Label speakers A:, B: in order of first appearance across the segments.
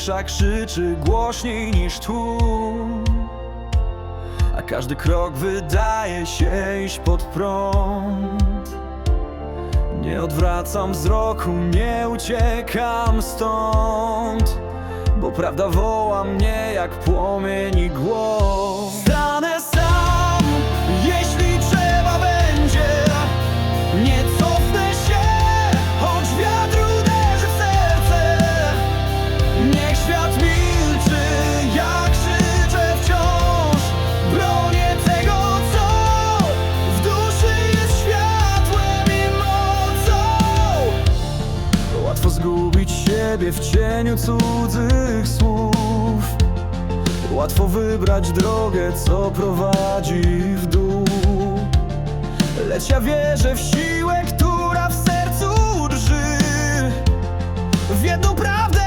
A: Cisza krzyczy głośniej niż tłum. A każdy krok wydaje się iść pod prąd. Nie odwracam wzroku, nie uciekam stąd Bo prawda woła mnie jak płomień i głos. Stanę sam, jeśli trzeba będzie Nie siebie w cieniu cudzych słów. Łatwo wybrać drogę, co prowadzi w dół. Lecz ja wierzę w siłę, która w sercu drży. W jedną prawdę,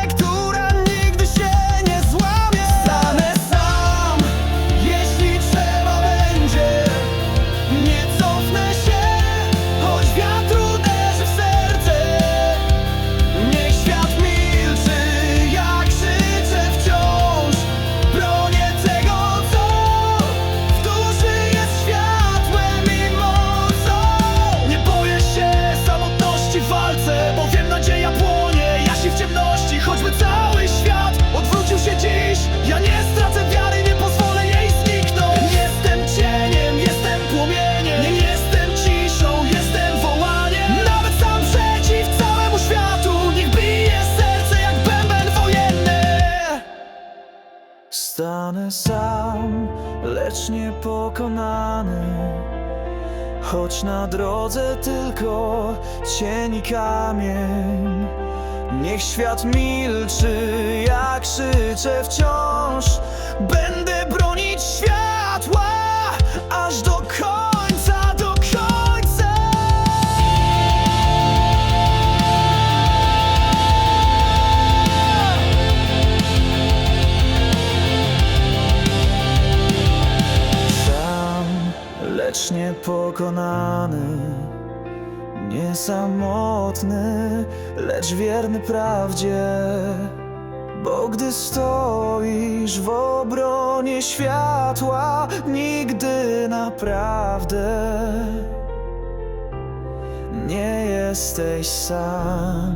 A: Stanę sam, lecz niepokonany. Choć na drodze tylko cień i kamień. Niech świat milczy, jak krzyczę wciąż. Będę bronić światła lecz niepokonany Nie samotny, lecz wierny prawdzie. Bo gdy stoisz w obronie światła Nigdy naprawdę Nie jesteś sam